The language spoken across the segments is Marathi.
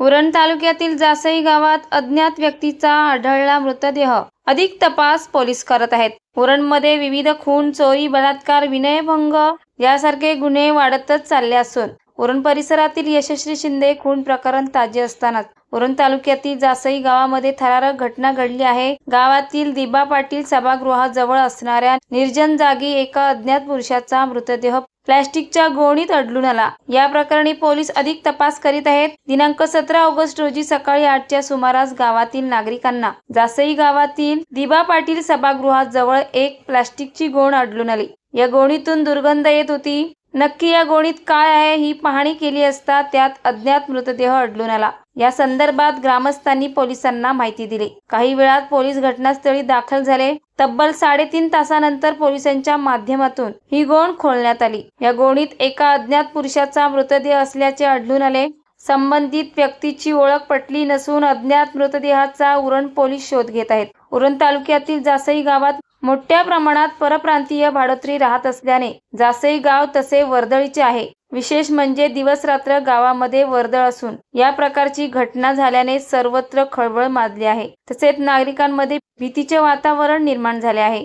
उरण तालुक्यातील जासई गावात अज्ञात व्यक्तीचा आढळला मृतदेह. अधिक तपास पोलीस करत आहेत. उरणमध्ये विविध खून चोरी बलात्कार विनयभंग यासारखे गुन्हे वाढतच चालले असून उरण परिसरातील यशस्वी शिंदे खून प्रकरण ताजे असतानाच उरण तालुक्यातील जासई गावामध्ये थरारक घटना घडली आहे. गावातील दिबा पाटील सभागृहाजवळ असणाऱ्या निर्जन जागी एका अज्ञात पुरुषाचा मृतदेह प्लॅस्टिकच्या गोणीत अडलून आला. या प्रकरणी पोलीस अधिक तपास करीत आहेत. दिनांक सतरा ऑगस्ट रोजी सकाळी आठच्या सुमारास गावातील नागरिकांना जासई गावातील दिबा पाटील सभागृहाजवळ एक प्लॅस्टिकची गोण अडलून आली. या गोणीतून दुर्गंध येत होती. नक्की या गोणीत काय आहे ही पाहणी केली असता त्यात अज्ञात मृतदेह अडलून आला. या संदर्भात ग्रामस्थांनी पोलिसांना माहिती दिली. काही वेळात पोलीस घटनास्थळी दाखल झाले. तब्बल साडेतीन तासानंतर पोलिसांच्या माध्यमातून ही गोण खोलण्यात आली. या गोणीत एका अज्ञात पुरुषाचा मृतदेह असल्याचे आढळून आले. संबंधित व्यक्तीची ओळख पटली नसून अज्ञात मृतदेहाचा उरण पोलीस शोध घेत आहेत. उरण तालुक्यातील जासई गावात मोठ्या प्रमाणात परप्रांतीय भाडोत्री राहत असल्याने जासई गाव तसे वर्दळीचे आहे. विशेष म्हणजे दिवस रात्र गावामध्ये वर्दळ असून या प्रकारची घटना झाल्याने सर्वत्र खळबळ माजली आहे. तसेच नागरिकांमध्ये भीतीचे वातावरण निर्माण झाले आहे.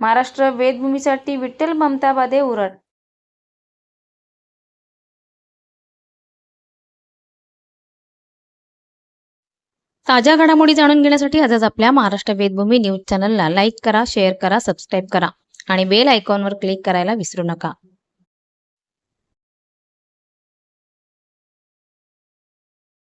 महाराष्ट्र वेदभूमीसाठी विठ्ठल ममताबादे उरण. ताज्या घडामोडी जाणून घेण्यासाठी आजच आपल्या महाराष्ट्र वेदभूमी न्यूज चॅनलला लाईक करा शेअर करा सबस्क्राईब करा आणि बेल आयकॉनवर क्लिक करायला विसरू नका.